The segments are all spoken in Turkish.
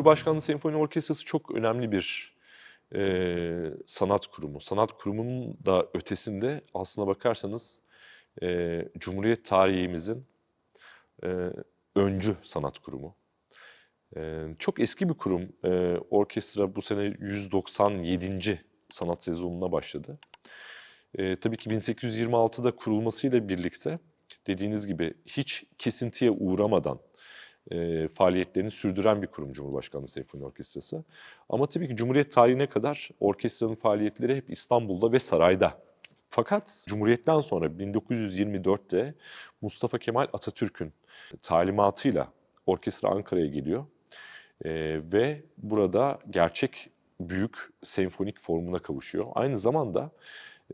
Cumhurbaşkanlığı Senfoni Orkestrası çok önemli bir e, sanat kurumu. Sanat kurumunun da ötesinde aslına bakarsanız e, Cumhuriyet tarihimizin e, öncü sanat kurumu. E, çok eski bir kurum. E, orkestra bu sene 197. sanat sezonuna başladı. E, tabii ki 1826'da kurulmasıyla birlikte dediğiniz gibi hiç kesintiye uğramadan e, faaliyetlerini sürdüren bir kurum Cumhurbaşkanlığı Senfoni Orkestrası. Ama tabii ki Cumhuriyet tarihine kadar orkestranın faaliyetleri hep İstanbul'da ve sarayda. Fakat Cumhuriyet'ten sonra 1924'te Mustafa Kemal Atatürk'ün talimatıyla orkestra Ankara'ya geliyor. E, ve burada gerçek büyük senfonik formuna kavuşuyor. Aynı zamanda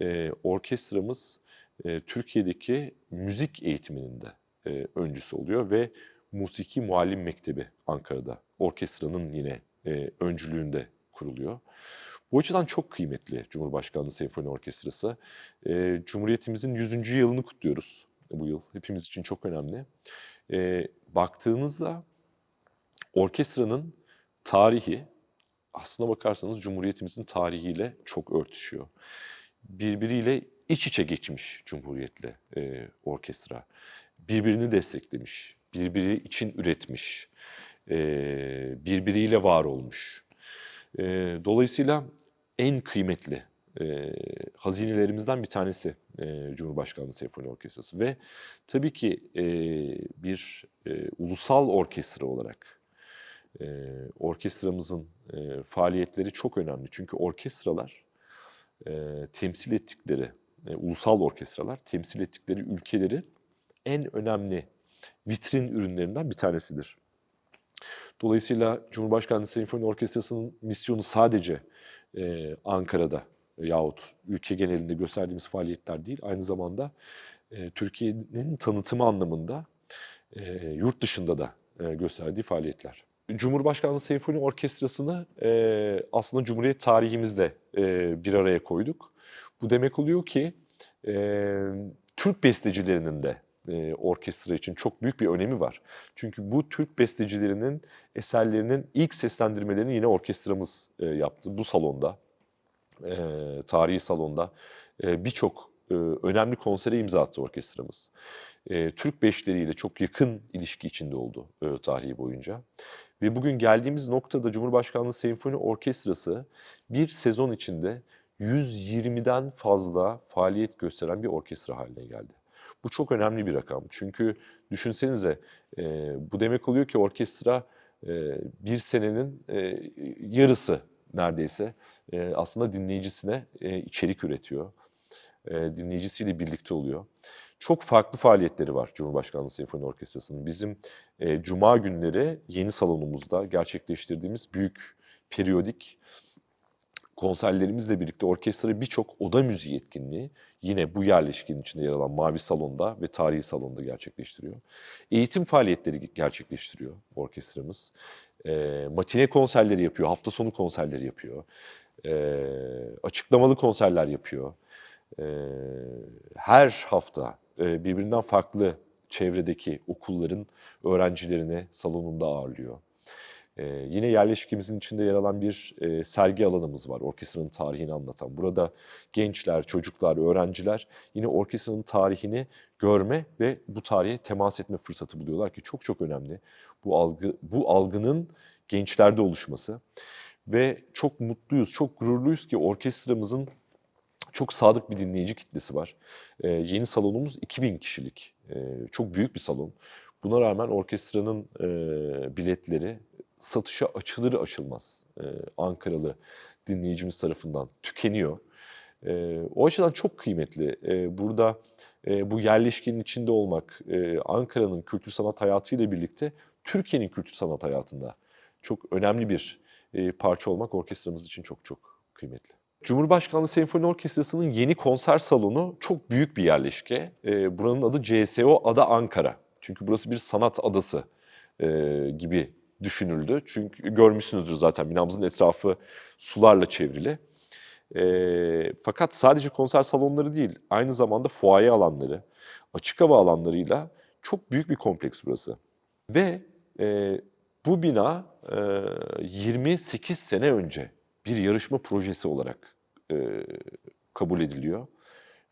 e, orkestramız e, Türkiye'deki müzik eğitiminin de e, öncüsü oluyor ve Musiki Muallim Mektebi Ankara'da orkestranın yine e, öncülüğünde kuruluyor. Bu açıdan çok kıymetli Cumhurbaşkanlığı Senfoni Orkestrası. E, Cumhuriyetimizin 100. yılını kutluyoruz bu yıl. Hepimiz için çok önemli. E, baktığınızda orkestranın tarihi aslına bakarsanız Cumhuriyetimizin tarihiyle çok örtüşüyor. Birbiriyle iç içe geçmiş Cumhuriyet'le e, orkestra. Birbirini desteklemiş, birbiri için üretmiş, e, birbiriyle var olmuş. Dolayısıyla en kıymetli hazinelerimizden bir tanesi Cumhurbaşkanlığı Senfoni Orkestrası. Ve tabii ki bir ulusal orkestra olarak orkestramızın faaliyetleri çok önemli. Çünkü orkestralar temsil ettikleri, ulusal orkestralar temsil ettikleri ülkeleri en önemli vitrin ürünlerinden bir tanesidir. Dolayısıyla Cumhurbaşkanlığı Senfoni Orkestrası'nın misyonu sadece e, Ankara'da yahut ülke genelinde gösterdiğimiz faaliyetler değil, aynı zamanda e, Türkiye'nin tanıtımı anlamında e, yurt dışında da e, gösterdiği faaliyetler. Cumhurbaşkanlığı Senfoni Orkestrası'nı e, aslında Cumhuriyet tarihimizle e, bir araya koyduk. Bu demek oluyor ki e, Türk bestecilerinin de e, orkestra için çok büyük bir önemi var. Çünkü bu Türk bestecilerinin eserlerinin ilk seslendirmelerini yine orkestramız e, yaptı bu salonda, e, tarihi salonda. Birçok önemli konsere imza attı orkestramız. Türk beşleriyle çok yakın ilişki içinde oldu tarihi boyunca. Ve bugün geldiğimiz noktada Cumhurbaşkanlığı Senfoni Orkestrası bir sezon içinde 120'den fazla faaliyet gösteren bir orkestra haline geldi. Bu çok önemli bir rakam. Çünkü düşünsenize e, bu demek oluyor ki orkestra e, bir senenin e, yarısı neredeyse e, aslında dinleyicisine e, içerik üretiyor. E, dinleyicisiyle birlikte oluyor. Çok farklı faaliyetleri var Cumhurbaşkanlığı Senfoni Orkestrası'nın. Bizim e, Cuma günleri yeni salonumuzda gerçekleştirdiğimiz büyük periyodik konserlerimizle birlikte orkestra birçok oda müziği etkinliği yine bu yerleşkenin içinde yer alan Mavi Salon'da ve Tarihi Salon'da gerçekleştiriyor. Eğitim faaliyetleri gerçekleştiriyor orkestramız. E, matine konserleri yapıyor, hafta sonu konserleri yapıyor. E, açıklamalı konserler yapıyor. E, her hafta e, birbirinden farklı çevredeki okulların öğrencilerini salonunda ağırlıyor. Ee, yine yerleşkemizin içinde yer alan bir e, sergi alanımız var, orkestranın tarihini anlatan. Burada gençler, çocuklar, öğrenciler yine orkestranın tarihini görme ve bu tarihe temas etme fırsatı buluyorlar ki çok çok önemli. Bu algı, bu algının gençlerde oluşması ve çok mutluyuz, çok gururluyuz ki orkestramızın çok sadık bir dinleyici kitlesi var. Ee, yeni salonumuz 2000 kişilik, ee, çok büyük bir salon. Buna rağmen orkestranın e, biletleri satışa açılır açılmaz e, Ankaralı dinleyicimiz tarafından tükeniyor. E, o açıdan çok kıymetli. E, burada e, bu yerleşkenin içinde olmak, e, Ankara'nın kültür sanat hayatıyla birlikte Türkiye'nin kültür sanat hayatında çok önemli bir e, parça olmak orkestramız için çok çok kıymetli. Cumhurbaşkanlığı Senfoni Orkestrası'nın yeni konser salonu çok büyük bir yerleşke. E, buranın adı CSO Ada Ankara. Çünkü burası bir sanat adası e, gibi düşünüldü. Çünkü görmüşsünüzdür zaten binamızın etrafı sularla çevrili. E, fakat sadece konser salonları değil, aynı zamanda fuaye alanları, açık hava alanlarıyla çok büyük bir kompleks burası. Ve e, bu bina e, 28 sene önce bir yarışma projesi olarak e, kabul ediliyor.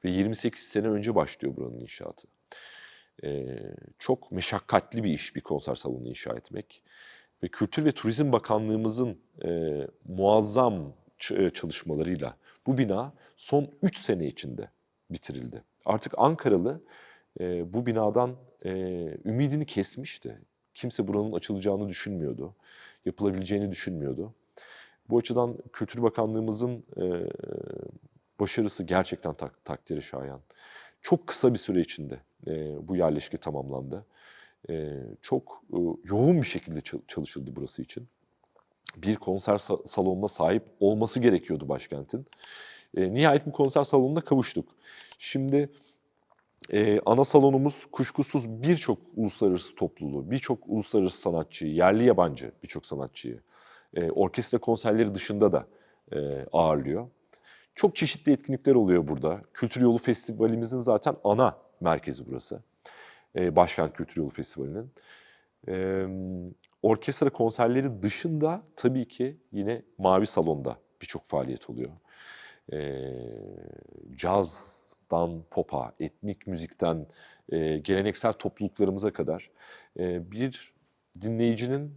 Ve 28 sene önce başlıyor buranın inşaatı. E, çok meşakkatli bir iş bir konser salonu inşa etmek. Ve Kültür ve Turizm Bakanlığımızın e, muazzam e, çalışmalarıyla bu bina son 3 sene içinde bitirildi. Artık Ankaralı e, bu binadan e, ümidini kesmişti. Kimse buranın açılacağını düşünmüyordu. Yapılabileceğini düşünmüyordu. Bu açıdan Kültür Bakanlığımızın e, başarısı gerçekten tak, takdire şayan. Çok kısa bir süre içinde e, bu yerleşke tamamlandı. E, çok e, yoğun bir şekilde çal- çalışıldı burası için. Bir konser sa- salonuna sahip olması gerekiyordu başkentin. E, nihayet bu konser salonuna kavuştuk. Şimdi e, ana salonumuz kuşkusuz birçok uluslararası topluluğu, birçok uluslararası sanatçıyı, yerli yabancı birçok sanatçıyı, e, orkestra konserleri dışında da ağırlıyor. Çok çeşitli etkinlikler oluyor burada. Kültür Yolu Festivalimizin zaten ana merkezi burası. E, Başkent Kültür Yolu Festivali'nin. Orkestra konserleri dışında tabii ki yine Mavi Salon'da birçok faaliyet oluyor. E, cazdan pop'a, etnik müzikten geleneksel topluluklarımıza kadar bir dinleyicinin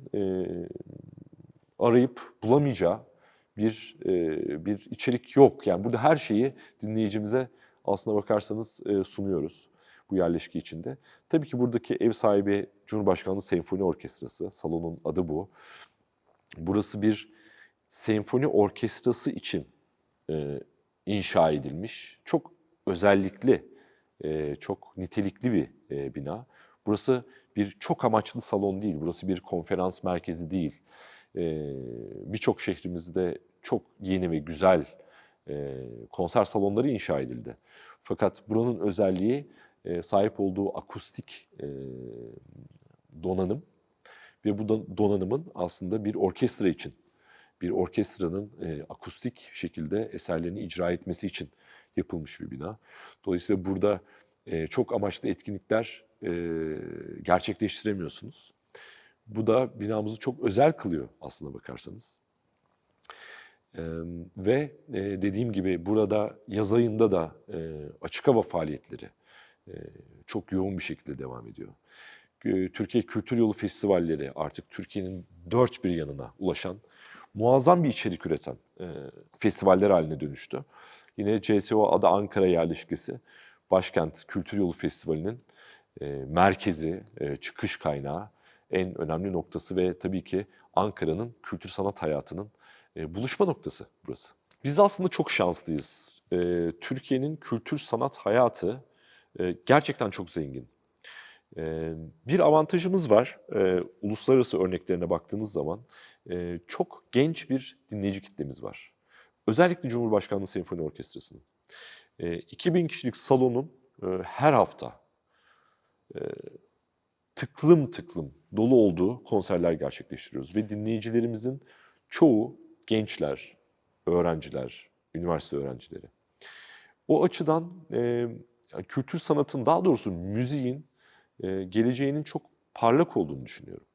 arayıp bulamayacağı bir bir içerik yok. Yani burada her şeyi dinleyicimize aslına bakarsanız sunuyoruz bu yerleşki içinde. Tabii ki buradaki ev sahibi Cumhurbaşkanlığı Senfoni Orkestrası. Salonun adı bu. Burası bir senfoni orkestrası için e, inşa edilmiş. Çok özellikli, e, çok nitelikli bir e, bina. Burası bir çok amaçlı salon değil. Burası bir konferans merkezi değil. E, Birçok şehrimizde çok yeni ve güzel e, konser salonları inşa edildi. Fakat buranın özelliği e, sahip olduğu akustik e, donanım ve bu donanımın aslında bir orkestra için, bir orkestranın e, akustik şekilde eserlerini icra etmesi için yapılmış bir bina. Dolayısıyla burada çok amaçlı etkinlikler gerçekleştiremiyorsunuz. Bu da binamızı çok özel kılıyor aslına bakarsanız. Ve dediğim gibi burada yaz ayında da açık hava faaliyetleri çok yoğun bir şekilde devam ediyor. E, Türkiye Kültür Yolu Festivalleri artık Türkiye'nin dört bir yanına ulaşan, muazzam bir içerik üreten e, festivaller haline dönüştü. Yine CSO adı Ankara yerleşkesi, Başkent Kültür Yolu Festivali'nin e, merkezi, e, çıkış kaynağı, en önemli noktası ve tabii ki Ankara'nın kültür sanat hayatının e, buluşma noktası burası. Biz aslında çok şanslıyız. E, Türkiye'nin kültür sanat hayatı e, gerçekten çok zengin. E, bir avantajımız var. E, uluslararası örneklerine baktığınız zaman çok genç bir dinleyici kitlemiz var. Özellikle Cumhurbaşkanlığı Senfoni Orkestrası'nın. E, 2000 kişilik salonun e, her hafta e, tıklım tıklım dolu olduğu konserler gerçekleştiriyoruz. Ve dinleyicilerimizin çoğu gençler, öğrenciler, üniversite öğrencileri. O açıdan e, yani kültür sanatın, daha doğrusu müziğin e, geleceğinin çok parlak olduğunu düşünüyorum.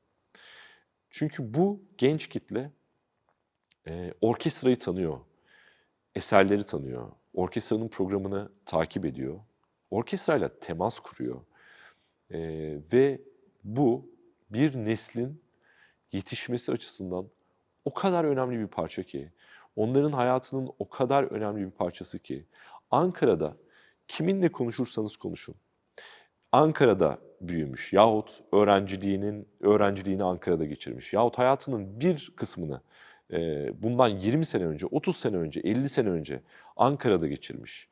Çünkü bu genç kitle e, orkestrayı tanıyor, eserleri tanıyor, orkestranın programını takip ediyor, orkestrayla temas kuruyor. E, ve bu bir neslin yetişmesi açısından o kadar önemli bir parça ki, onların hayatının o kadar önemli bir parçası ki, Ankara'da kiminle konuşursanız konuşun, Ankara'da büyümüş yahut öğrenciliğinin öğrenciliğini Ankara'da geçirmiş yahut hayatının bir kısmını e, bundan 20 sene önce, 30 sene önce, 50 sene önce Ankara'da geçirmiş.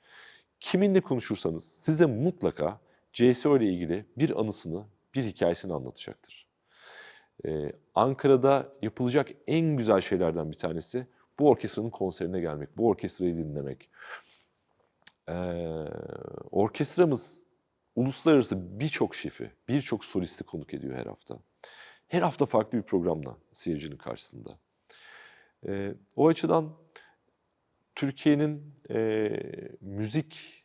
Kiminle konuşursanız size mutlaka CSO ile ilgili bir anısını, bir hikayesini anlatacaktır. Ee, Ankara'da yapılacak en güzel şeylerden bir tanesi bu orkestranın konserine gelmek, bu orkestrayı dinlemek. Ee, orkestramız uluslararası birçok şefi, birçok solisti konuk ediyor her hafta. Her hafta farklı bir programla seyircinin karşısında. Ee, o açıdan Türkiye'nin e, müzik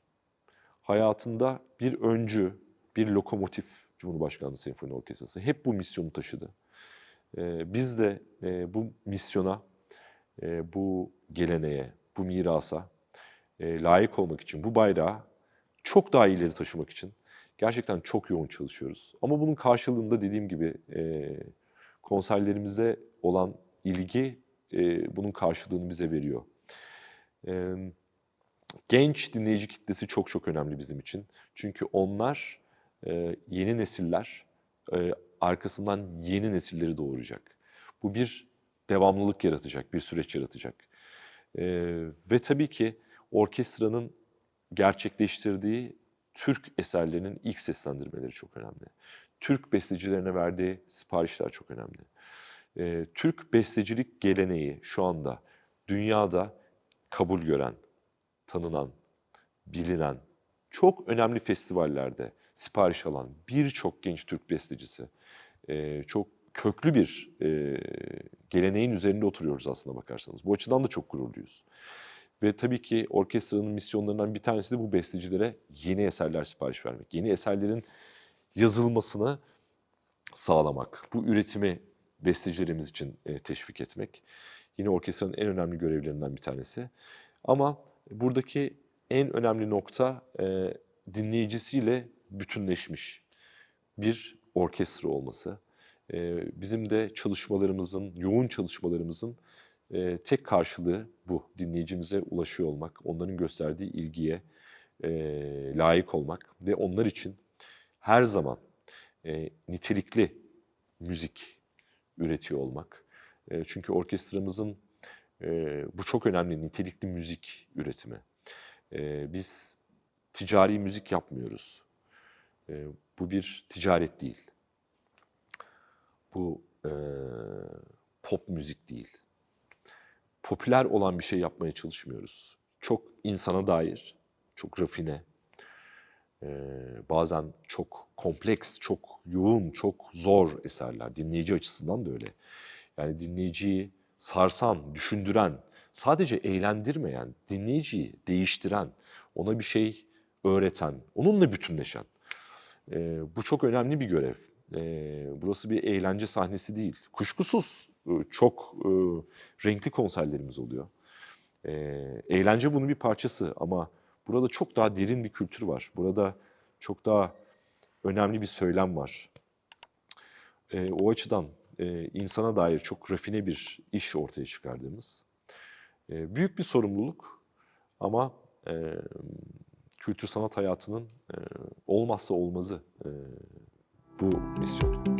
hayatında bir öncü, bir lokomotif Cumhurbaşkanlığı Senfoni Orkestrası. Hep bu misyonu taşıdı. E, biz de e, bu misyona, e, bu geleneğe, bu mirasa e, layık olmak için, bu bayrağı çok daha ileri taşımak için gerçekten çok yoğun çalışıyoruz. Ama bunun karşılığında dediğim gibi e, konserlerimize olan ilgi e, bunun karşılığını bize veriyor. E, genç dinleyici kitlesi çok çok önemli bizim için. Çünkü onlar e, yeni nesiller e, arkasından yeni nesilleri doğuracak. Bu bir devamlılık yaratacak, bir süreç yaratacak. E, ve tabii ki orkestranın gerçekleştirdiği Türk eserlerinin ilk seslendirmeleri çok önemli. Türk bestecilerine verdiği siparişler çok önemli. E, Türk bestecilik geleneği şu anda dünyada kabul gören, tanınan, bilinen, çok önemli festivallerde sipariş alan birçok genç Türk bestecisi, e, çok köklü bir e, geleneğin üzerinde oturuyoruz aslında bakarsanız. Bu açıdan da çok gururluyuz. Ve tabii ki orkestranın misyonlarından bir tanesi de bu bestecilere yeni eserler sipariş vermek. Yeni eserlerin yazılmasını sağlamak. Bu üretimi bestecilerimiz için e, teşvik etmek. Yine orkestranın en önemli görevlerinden bir tanesi. Ama buradaki en önemli nokta e, dinleyicisiyle bütünleşmiş bir orkestra olması. E, bizim de çalışmalarımızın, yoğun çalışmalarımızın e, tek karşılığı bu. Dinleyicimize ulaşıyor olmak, onların gösterdiği ilgiye e, layık olmak ve onlar için her zaman e, nitelikli müzik üretiyor olmak. E, çünkü orkestramızın e, bu çok önemli nitelikli müzik üretimi. E, biz ticari müzik yapmıyoruz. E, bu bir ticaret değil. Bu e, pop müzik değil. Popüler olan bir şey yapmaya çalışmıyoruz. Çok insana dair, çok rafine, bazen çok kompleks, çok yoğun, çok zor eserler. Dinleyici açısından da öyle. Yani dinleyiciyi sarsan, düşündüren, sadece eğlendirmeyen, dinleyiciyi değiştiren, ona bir şey öğreten, onunla bütünleşen. Bu çok önemli bir görev. Burası bir eğlence sahnesi değil. Kuşkusuz çok e, renkli konserlerimiz oluyor. E, eğlence bunun bir parçası ama burada çok daha derin bir kültür var. Burada çok daha önemli bir söylem var. E, o açıdan e, insana dair çok rafine bir iş ortaya çıkardığımız. E, büyük bir sorumluluk ama e, kültür sanat hayatının e, olmazsa olmazı e, bu misyon.